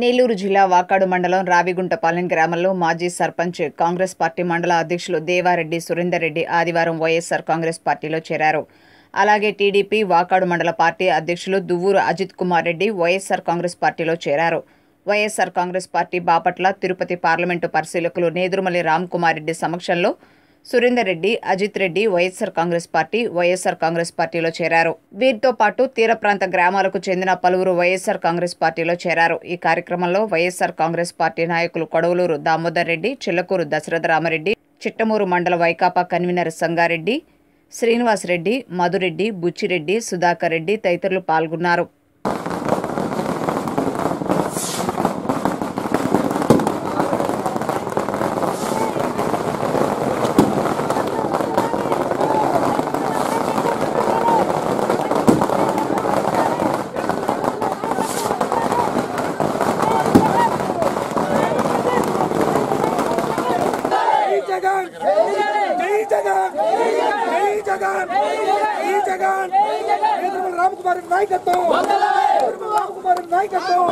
నెల్లూరు జిల్లా వాకాడు మండలం రావిగుంటపాలెం గ్రామంలో మాజీ సర్పంచ్ కాంగ్రెస్ పార్టీ మండల అధ్యక్షులు దేవారెడ్డి సురేందర్ రెడ్డి ఆదివారం వైఎస్సార్ కాంగ్రెస్ పార్టీలో చేరారు. అలాగే టీడీపీ వాకాడు మండల పార్టీ అధ్యక్షులు దువ్వూరు అజిత్ కుమార్ రెడ్డి వైఎస్సార్ కాంగ్రెస్ పార్టీలో చేరారు. YSR Congress party Bapatla Tirupati parliament పరిశీలకులు నేదురుమల్లి రామ్ కుమార్ రెడ్డి సమక్షంలో Surender Reddy Ajith Reddy YSR Congress party YSR Congress పార్టీలో చేరారు. వీరితో పాటు తీర ప్రాంత గ్రామాలకు చెందిన పలువురు వైఎస్సార్ కాంగ్రెస్ పార్టీలో చేరారు. ఈ కార్యక్రమంలో వైఎస్సార్ కాంగ్రెస్ పార్టీ నాయకులు కొడవలూరు దామోదర్ రెడ్డి చిల్లకూరు దశరథ రామరెడ్డి చిట్టమూరు మండల వైకాపా కన్వీనర్ సంగారెడ్డి శ్రీనివాస్ రెడ్డి మధురెడ్డి బుచ్చిరెడ్డి సుధాకర్ రెడ్డి తదితరులు పాల్గొన్నారు జై జగన్ జై జగన్ జై జగన్ జై జగన్! ఎదురుమల రామకుమారి నాయకత్వం! ఎదురుమల రామకుమారి నాయకత్వం!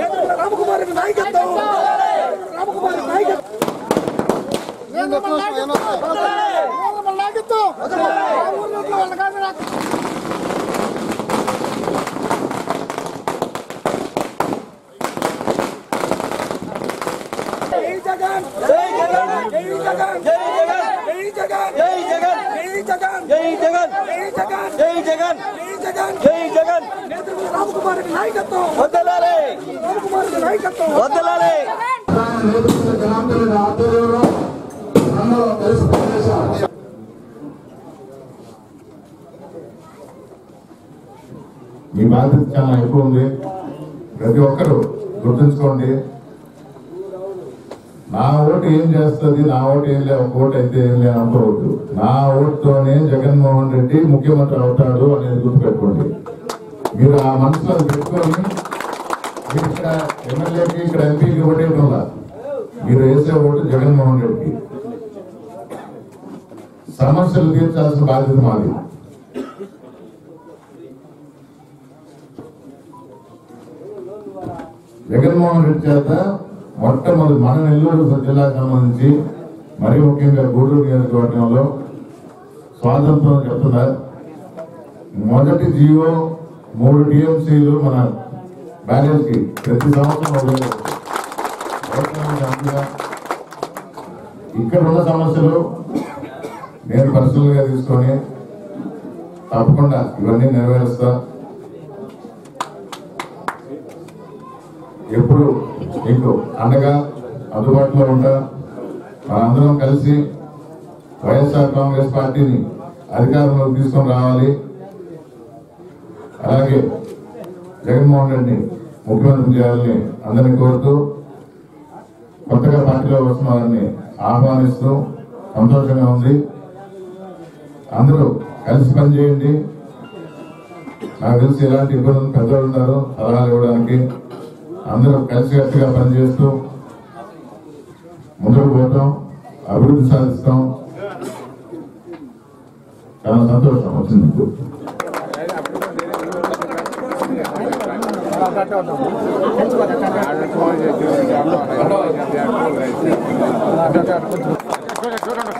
ఎదురుమల రామకుమారి నాయకత్వం! రామకుమారి నాయకత్వం! నాయకత్వం! జై జగన్. జై జగన్. మీ బాధ్యత చాలా ఎక్కువ ఉంది. ప్రతి ఒక్కరు గుర్తుంచుకోండి. నా ఓటు ఏం చేస్తుంది? నా ఓటు ఏం లే ఒక ఓటు అయితే ఏం లేదు అనుకోవద్దు నా ఓటుతోనే జగన్మోహన్ రెడ్డి ముఖ్యమంత్రి అవుతాడు అనేది గుర్తుపెట్టుకోండి. మీరు ఆ మనసులో పెట్టుకొని ఇక్కడ ఎమ్మెల్యేకి ఇక్కడ ఎంపీకి ఓటేయడంలా మీరు వేసే ఓటు జగన్మోహన్ రెడ్డికి. సమస్యలు తీర్చాల్సిన బాధ్యత మాది. జగన్మోహన్ రెడ్డి చేత మొట్టమొదటి మన నెల్లూరు జిల్లాకు సంబంధించి మరీ ముఖ్యంగా గూడూరు నియోజకవర్గంలో స్వాతంత్రం చెప్తున్నారు. మొదటి జీవో మూడు టీఎంసీలు మన బ్యాలెన్స్కి ప్రతి సంవత్సరం ఇక్కడ ఉన్న సమస్యలు నేను పర్సనల్గా తీసుకొని తప్పకుండా ఇవన్నీ నెరవేరుస్తా. ఎప్పుడు మీకు అండగా అందుబాటులో ఉంటా. మనందరం కలిసి వైఎస్ఆర్ కాంగ్రెస్ పార్టీని అధికారంలోకి తీసుకొని రావాలి. అలాగే జగన్మోహన్ రెడ్డిని ముఖ్యమంత్రి చేయాలని అందరినీ కోరుతూ కొత్తగా పార్టీలో వస్తున్నారని ఆహ్వానిస్తూ సంతోషంగా ఉంది. అందరూ కలిసి పనిచేయండి. నాకు తెలిసి ఎలాంటి ఇబ్బందులు పెద్దలు ఉన్నారు సలహాలు ఇవ్వడానికి అందరూ కలిసికట్టుగా పనిచేస్తూ ముందుకు పోతాం అభివృద్ధి సాధిస్తాం. చాలా సంతోషం వచ్చింది చూడండి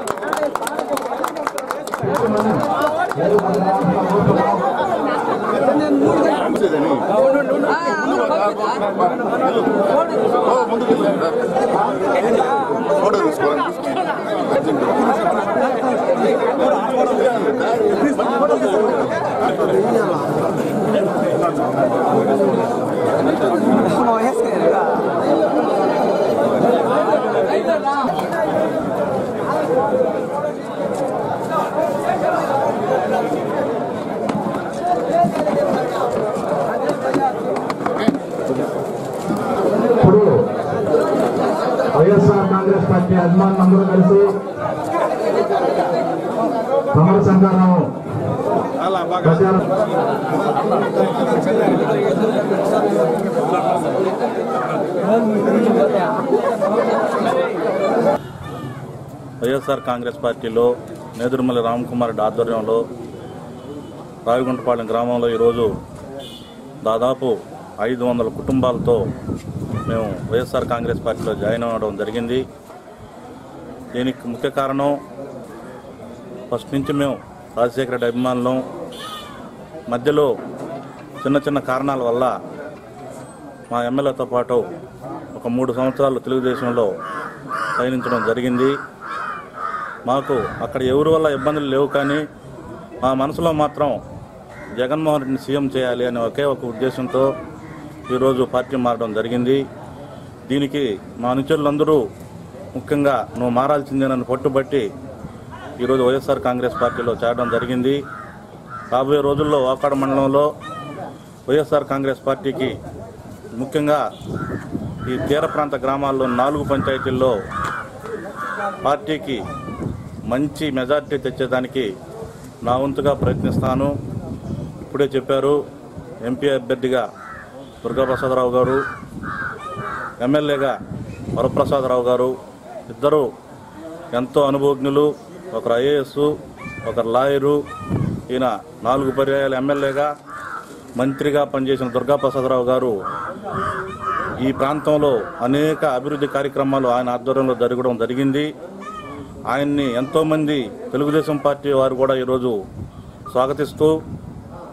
ఫోటో you. అభిమానులందరూ కలిసి సమర సంఘాలను ప్రచారం వైఎస్ఆర్ కాంగ్రెస్ పార్టీలో నేదురుమల్లి రామకుమార్ రెడ్డి ఆధ్వర్యంలో రావిగుంటపాలెం గ్రామంలో ఈరోజు దాదాపు ఐదు వందల కుటుంబాలతో మేము వైఎస్ఆర్ కాంగ్రెస్ పార్టీలో జాయిన్ అవ్వడం జరిగింది. దీనికి ముఖ్య కారణం ఫస్ట్ నుంచి మేము రాజశేఖర రెడ్డి అభిమానులం. మధ్యలో చిన్న చిన్న కారణాల వల్ల మా ఎమ్మెల్యేతో పాటు ఒక మూడు సంవత్సరాలు తెలుగుదేశంలో పయనించడం జరిగింది. మాకు అక్కడ ఎవరి వల్ల ఇబ్బందులు లేవు కానీ మా మనసులో మాత్రం జగన్మోహన్ రెడ్డిని సీఎం చేయాలి అనే ఒకే ఒక ఉద్దేశంతో ఈరోజు పార్టీ మారడం జరిగింది. దీనికి మా అనుచరులందరూ ముఖ్యంగా నువ్వు మారాల్సిందేనని పట్టుబట్టి ఈరోజు వైఎస్ఆర్ కాంగ్రెస్ పార్టీలో చేరడం జరిగింది. రాబోయే రోజుల్లో వాకాడ మండలంలో వైఎస్ఆర్ కాంగ్రెస్ పార్టీకి ముఖ్యంగా ఈ తీర ప్రాంత గ్రామాల్లో నాలుగు పంచాయతీల్లో పార్టీకి మంచి మెజార్టీ తెచ్చేదానికి నా వంతుగా ప్రయత్నిస్తాను. ఇప్పుడే చెప్పారు ఎంపీ అభ్యర్థిగా దుర్గాప్రసాదరావు గారు ఎమ్మెల్యేగా వరప్రసాదరావు గారు. ఇద్దరు ఎంతో అనుభవజ్ఞులు ఒకరు ఐఏఎస్ ఒకరు లాయరు ఈయన నాలుగు పర్యాయాలు ఎమ్మెల్యేగా మంత్రిగా పనిచేసిన దుర్గాప్రసాదరావు గారు ఈ ప్రాంతంలో అనేక అభివృద్ధి కార్యక్రమాలు ఆయన ఆధ్వర్యంలో జరగడం జరిగింది. ఆయన్ని ఎంతోమంది తెలుగుదేశం పార్టీ వారు కూడా ఈరోజు స్వాగతిస్తూ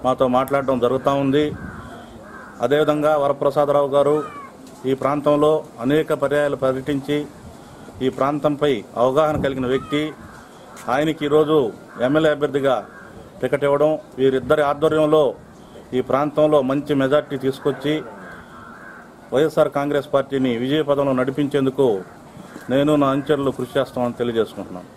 మాతో మాట్లాడడం జరుగుతూ ఉంది. అదేవిధంగా వరప్రసాదరావు గారు ఈ ప్రాంతంలో అనేక పర్యాయాలు పర్యటించి ఈ ప్రాంతంపై అవగాహన కలిగిన వ్యక్తి ఆయనకి ఈరోజు ఎమ్మెల్యే అభ్యర్థిగా టికెట్ ఇవ్వడం వీరిద్దరి ఆధ్వర్యంలో ఈ ప్రాంతంలో మంచి మెజార్టీ తీసుకొచ్చి వైఎస్ఆర్ కాంగ్రెస్ పార్టీని విజయపదంలో నడిపించేందుకు నేను నా అంచెల్లో కృషి చేస్తామని తెలియజేసుకుంటున్నాను.